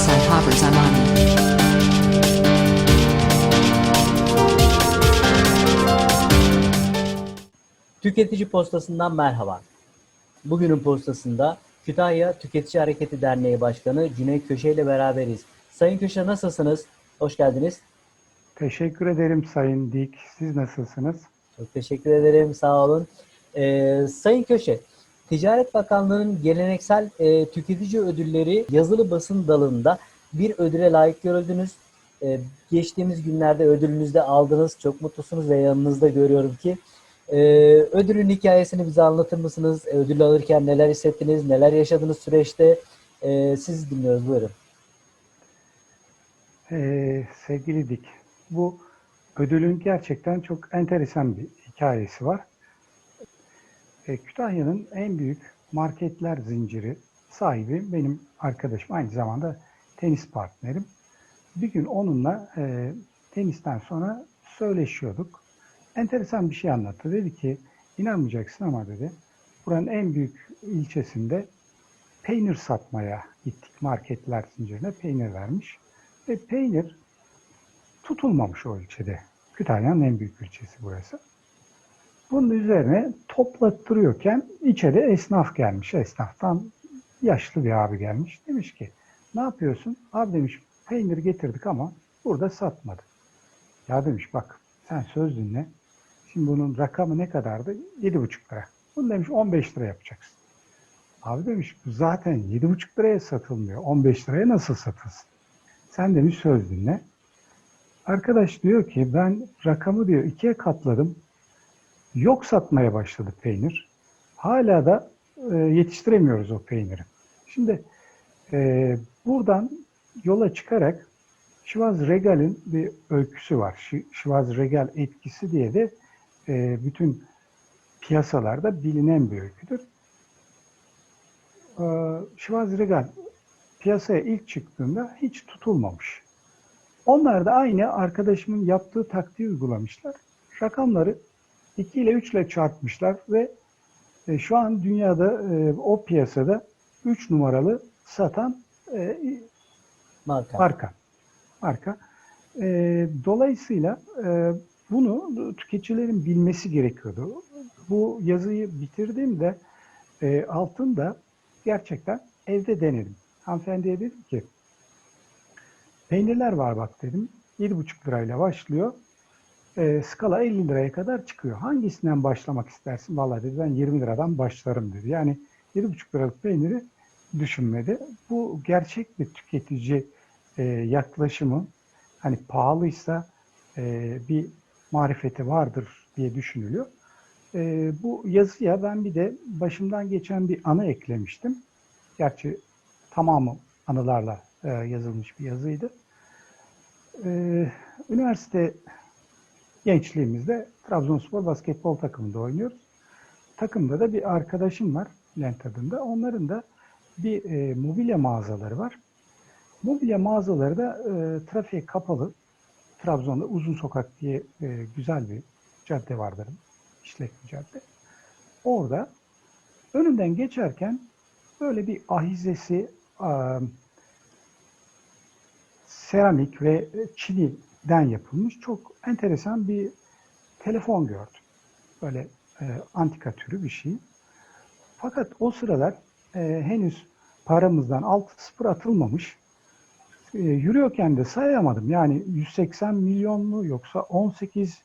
Isai Haber Zamani. Tüketici Postası'ndan merhaba. Bugünün postasında Kütahya Tüketici Hareketi Derneği Başkanı Cüneyt Köşe ile beraberiz. Sayın Köşe nasılsınız? Hoş geldiniz. Teşekkür ederim Sayın Dik. Siz nasılsınız? Çok teşekkür ederim. Sağ olun. Ee, Sayın Köşe, Ticaret Bakanlığı'nın geleneksel e, tüketici ödülleri yazılı basın dalında bir ödüle layık görüldünüz. Ee, geçtiğimiz günlerde ödülünüzü de aldınız. Çok mutlusunuz ve yanınızda görüyorum ki. Ee, ödülün hikayesini bize anlatır mısınız? Ee, Ödül alırken neler hissettiniz? Neler yaşadınız süreçte? Ee, siz dinliyoruz. Buyurun. Ee, sevgili Dik, bu ödülün gerçekten çok enteresan bir hikayesi var. Ee, Kütahya'nın en büyük marketler zinciri sahibi benim arkadaşım, aynı zamanda tenis partnerim. Bir gün onunla e, tenisten sonra söyleşiyorduk. Enteresan bir şey anlattı. Dedi ki, inanmayacaksın ama dedi, buranın en büyük ilçesinde peynir satmaya gittik. Marketler zincirine peynir vermiş. Ve peynir tutulmamış o ilçede. Kütahya'nın en büyük ilçesi burası. Bunun üzerine toplattırıyorken içeri esnaf gelmiş. Esnaftan yaşlı bir abi gelmiş. Demiş ki ne yapıyorsun? Abi demiş peynir getirdik ama burada satmadık. Ya demiş bak sen söz dinle. Şimdi bunun rakamı ne kadardı? 7,5 lira. Bunu demiş 15 lira yapacaksın. Abi demiş bu zaten 7,5 liraya satılmıyor. 15 liraya nasıl satılsın? Sen demiş söz dinle. Arkadaş diyor ki ben rakamı diyor ikiye katladım. Yok satmaya başladı peynir. Hala da e, yetiştiremiyoruz o peyniri. Şimdi e, buradan yola çıkarak Şivaz Regal'in bir öyküsü var. Şi- Şivaz Regal etkisi diye de e, bütün piyasalarda bilinen bir öyküdür. E, Şivaz Regal piyasaya ilk çıktığında hiç tutulmamış. Onlar da aynı arkadaşımın yaptığı taktiği uygulamışlar. Rakamları 2 ile 3 ile çarpmışlar ve e, şu an dünyada e, o piyasada 3 numaralı satan e, Marka. marka. Marka. E, dolayısıyla e, bunu tüketicilerin bilmesi gerekiyordu. Bu yazıyı bitirdiğimde e, altında gerçekten evde denedim. Hanımefendiye dedim ki peynirler var bak dedim. 7,5 lirayla başlıyor. E, skala 50 liraya kadar çıkıyor. Hangisinden başlamak istersin? Vallahi dedi ben 20 liradan başlarım dedi. Yani 7,5 liralık peyniri düşünmedi. Bu gerçek bir tüketici e, yaklaşımı hani pahalıysa e, bir marifeti vardır diye düşünülüyor. E, bu yazıya ben bir de başımdan geçen bir anı eklemiştim. Gerçi tamamı anılarla e, yazılmış bir yazıydı. E, üniversite gençliğimizde Trabzonspor basketbol takımında oynuyoruz. Takımda da bir arkadaşım var Lent adında. Onların da bir e, mobilya mağazaları var. Mobilya mağazaları da e, trafiğe kapalı. Trabzon'da Uzun Sokak diye e, güzel bir cadde vardır. işlek bir cadde. Orada önünden geçerken böyle bir ahizesi a, seramik ve çiniden yapılmış çok enteresan bir telefon gördüm. Böyle e, antika türü bir şey. Fakat o sıralar e, henüz paramızdan altı sıfır atılmamış. E, yürüyorken de sayamadım. Yani 180 milyon mu yoksa 18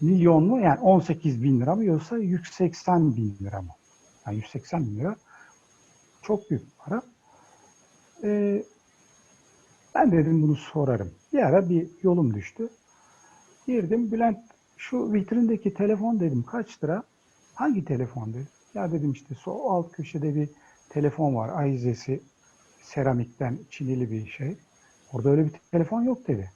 milyon mu? Yani 18 bin lira mı yoksa 180 bin lira mı? Yani 180 bin lira çok büyük para. E, ben dedim bunu sorarım. Bir ara bir yolum düştü. Girdim Bülent şu vitrindeki telefon dedim kaç lira? Hangi telefon dedi. Ya dedim işte sol alt köşede bir telefon var. Ayizesi seramikten çinili bir şey. Orada öyle bir telefon yok dedi.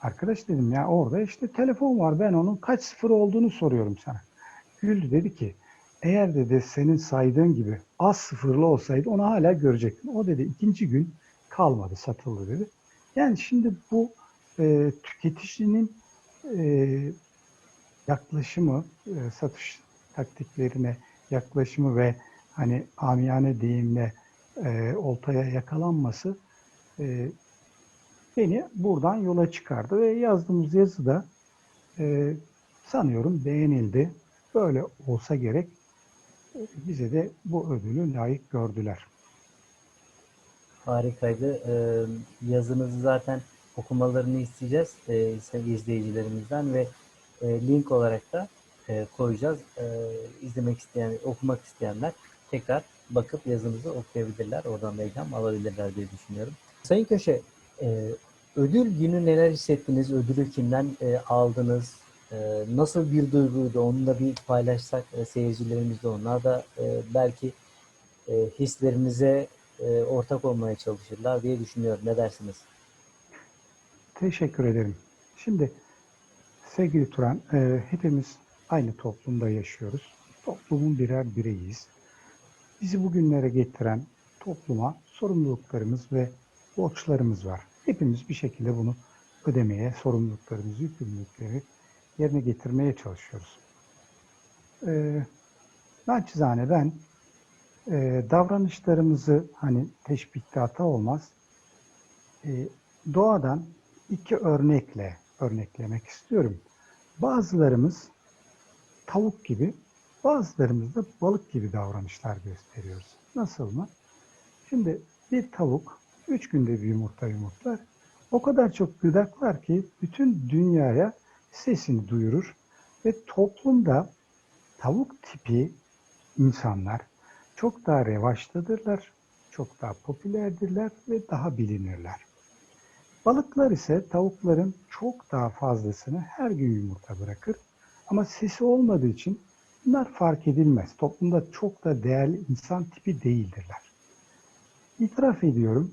Arkadaş dedim ya orada işte telefon var. Ben onun kaç sıfır olduğunu soruyorum sana. Güldü dedi ki eğer dedi senin saydığın gibi az sıfırlı olsaydı onu hala görecektin. O dedi ikinci gün kalmadı satıldı dedi. Yani şimdi bu e, tüketicinin e, yaklaşımı, e, satış taktiklerine yaklaşımı ve hani amiyane deyimle e, oltaya yakalanması e, beni buradan yola çıkardı ve yazdığımız yazı da e, sanıyorum beğenildi. Böyle olsa gerek. E, Bize de bu ödülü layık gördüler. Harikaydı. Ee, yazınızı zaten okumalarını isteyeceğiz e, sevgili izleyicilerimizden ve e, link olarak da e, koyacağız. E, izlemek isteyen, okumak isteyenler tekrar bakıp yazınızı okuyabilirler. Oradan da ilham alabilirler diye düşünüyorum. Sayın Köşe, e, ödül günü neler hissettiniz? Ödülü kimden e, aldınız? E, nasıl bir duyguydu? Onu da bir paylaşsak e, seyircilerimizle. Onlar da e, belki e, hislerinize e, ortak olmaya çalışırlar diye düşünüyorum. Ne dersiniz? Teşekkür ederim. Şimdi sevgili Turan, e, hepimiz aynı toplumda yaşıyoruz. Toplumun birer bireyiyiz. Bizi bugünlere getiren topluma sorumluluklarımız ve borçlarımız var. Hepimiz bir şekilde bunu ödemeye, sorumluluklarımızı, yükümlülükleri yerine getirmeye çalışıyoruz. E, naçizane ben e, davranışlarımızı hani teşbihte hata olmaz, e, doğadan iki örnekle örneklemek istiyorum. Bazılarımız tavuk gibi, bazılarımız da balık gibi davranışlar gösteriyoruz. Nasıl mı? Şimdi bir tavuk üç günde bir yumurta yumurtlar. O kadar çok gıdaklar ki bütün dünyaya sesini duyurur ve toplumda tavuk tipi insanlar çok daha revaçtadırlar, çok daha popülerdirler ve daha bilinirler. Balıklar ise tavukların çok daha fazlasını her gün yumurta bırakır. Ama sesi olmadığı için bunlar fark edilmez. Toplumda çok da değerli insan tipi değildirler. İtiraf ediyorum,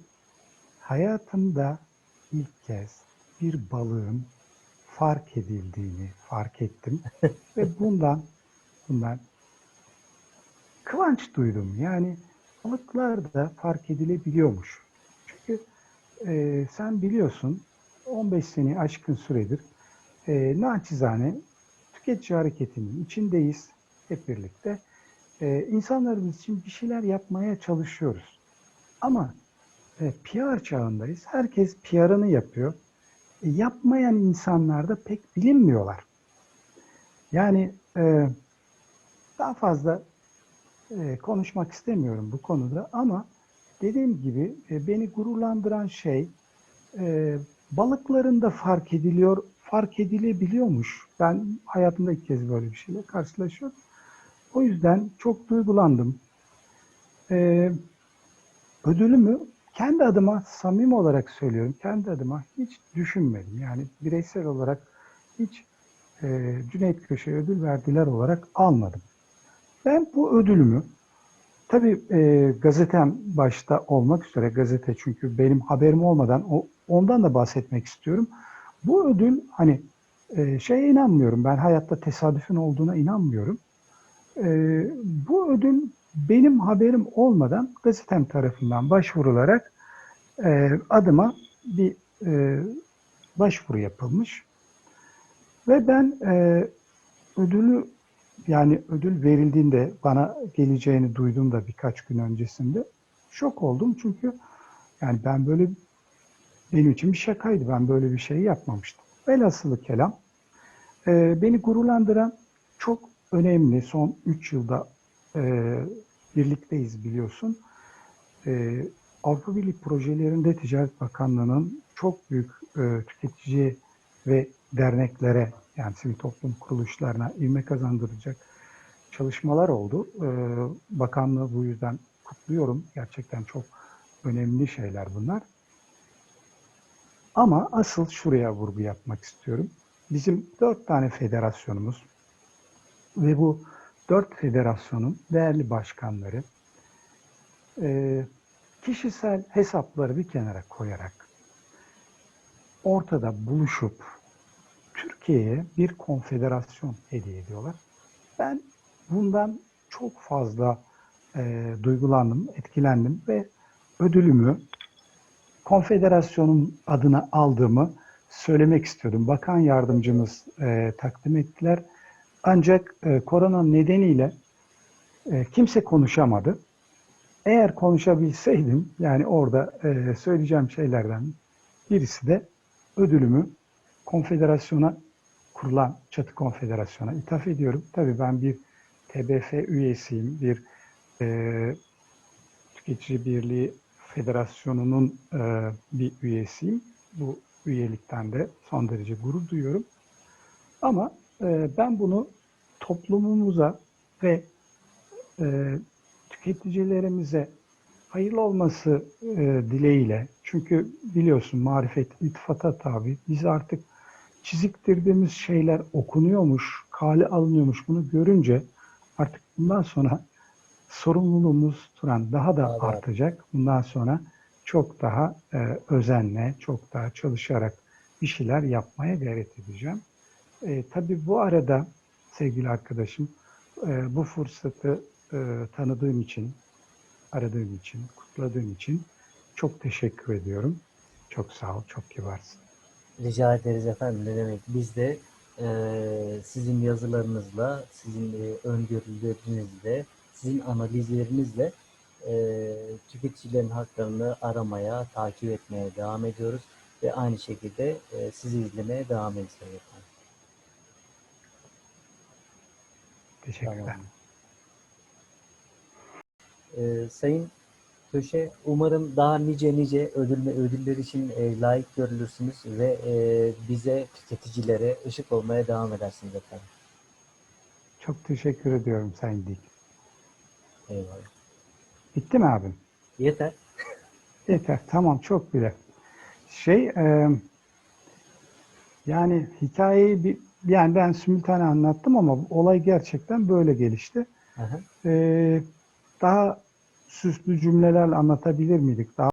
hayatımda ilk kez bir balığın fark edildiğini fark ettim ve bundan bundan kıvanç duydum. Yani balıklar da fark edilebiliyormuş. Çünkü e, sen biliyorsun 15 sene aşkın süredir e, naçizane tüketici hareketinin içindeyiz hep birlikte. E, insanlarımız için bir şeyler yapmaya çalışıyoruz. Ama e, PR çağındayız. Herkes PR'ını yapıyor. E, yapmayan insanlar da pek bilinmiyorlar. Yani e, daha fazla e, konuşmak istemiyorum bu konuda ama dediğim gibi e, beni gururlandıran şey e, balıkların da fark ediliyor, fark edilebiliyormuş. Ben hayatımda ilk kez böyle bir şeyle karşılaşıyorum. O yüzden çok duygulandım. E, ödülümü kendi adıma samimi olarak söylüyorum. Kendi adıma hiç düşünmedim. Yani bireysel olarak hiç Cüneyt Köşe'ye ödül verdiler olarak almadım. Ben bu ödülümü tabii e, gazetem başta olmak üzere gazete çünkü benim haberim olmadan o, ondan da bahsetmek istiyorum. Bu ödül hani e, şeye inanmıyorum. Ben hayatta tesadüfün olduğuna inanmıyorum. E, bu ödül benim haberim olmadan gazetem tarafından başvurularak e, adıma bir e, başvuru yapılmış. Ve ben e, ödülü yani ödül verildiğinde bana geleceğini duyduğumda birkaç gün öncesinde şok oldum. Çünkü yani ben böyle benim için bir şakaydı. Ben böyle bir şey yapmamıştım. Velhasılı kelam e, beni gururlandıran çok önemli son 3 yılda e, birlikteyiz biliyorsun. E, Avrupa Birliği projelerinde Ticaret Bakanlığı'nın çok büyük e, tüketici ve derneklere yani sivil toplum kuruluşlarına ivme kazandıracak çalışmalar oldu. E, bakanlığı bu yüzden kutluyorum. Gerçekten çok önemli şeyler bunlar. Ama asıl şuraya vurgu yapmak istiyorum. Bizim dört tane federasyonumuz ve bu dört federasyonun değerli başkanları e, kişisel hesapları bir kenara koyarak ortada buluşup Türkiye'ye bir konfederasyon hediye ediyorlar. Ben bundan çok fazla e, duygulandım, etkilendim ve ödülümü konfederasyonun adına aldığımı söylemek istiyordum. Bakan yardımcımız e, takdim ettiler. Ancak e, korona nedeniyle e, kimse konuşamadı. Eğer konuşabilseydim, yani orada e, söyleyeceğim şeylerden Birisi de ödülümü konfederasyona kurulan çatı konfederasyona ithaf ediyorum. Tabii ben bir TBF üyesiyim, bir e, Tüketici Birliği Federasyonu'nun e, bir üyesiyim. Bu üyelikten de son derece gurur duyuyorum. Ama e, ben bunu toplumumuza ve e, tüketicilerimize hayırlı olması e, dileğiyle. Çünkü biliyorsun marifet iltifata tabi. Biz artık çiziktirdiğimiz şeyler okunuyormuş, kale alınıyormuş bunu görünce artık bundan sonra sorumluluğumuz Turan daha da da artacak. Bundan sonra çok daha e, özenle, çok daha çalışarak bir şeyler yapmaya gayret edeceğim. E, tabii bu arada sevgili arkadaşım e, bu fırsatı e, tanıdığım için, aradığım için, kutladığım için çok teşekkür ediyorum. Çok sağ ol, çok kibarsın. Rica ederiz efendim. Ne demek? Biz de e, sizin yazılarınızla, sizin e, öngörülerinizle, sizin analizlerinizle e, tüketicilerin haklarını aramaya, takip etmeye devam ediyoruz ve aynı şekilde e, sizi izlemeye devam edeceğiz efendim. Teşekkürler. Tamam. Ee, Sayın Köşe, umarım daha nice nice ödül ödüller için e, layık görülürsünüz ve e, bize, tüketicilere ışık olmaya devam edersiniz efendim. Çok teşekkür ediyorum Sayın Dik. Eyvallah. Bitti mi abim? Yeter. Yeter. Tamam çok bile. Şey e, yani hikayeyi bir yani ben simultane anlattım ama olay gerçekten böyle gelişti. Aha. E, daha süslü cümlelerle anlatabilir miydik? Daha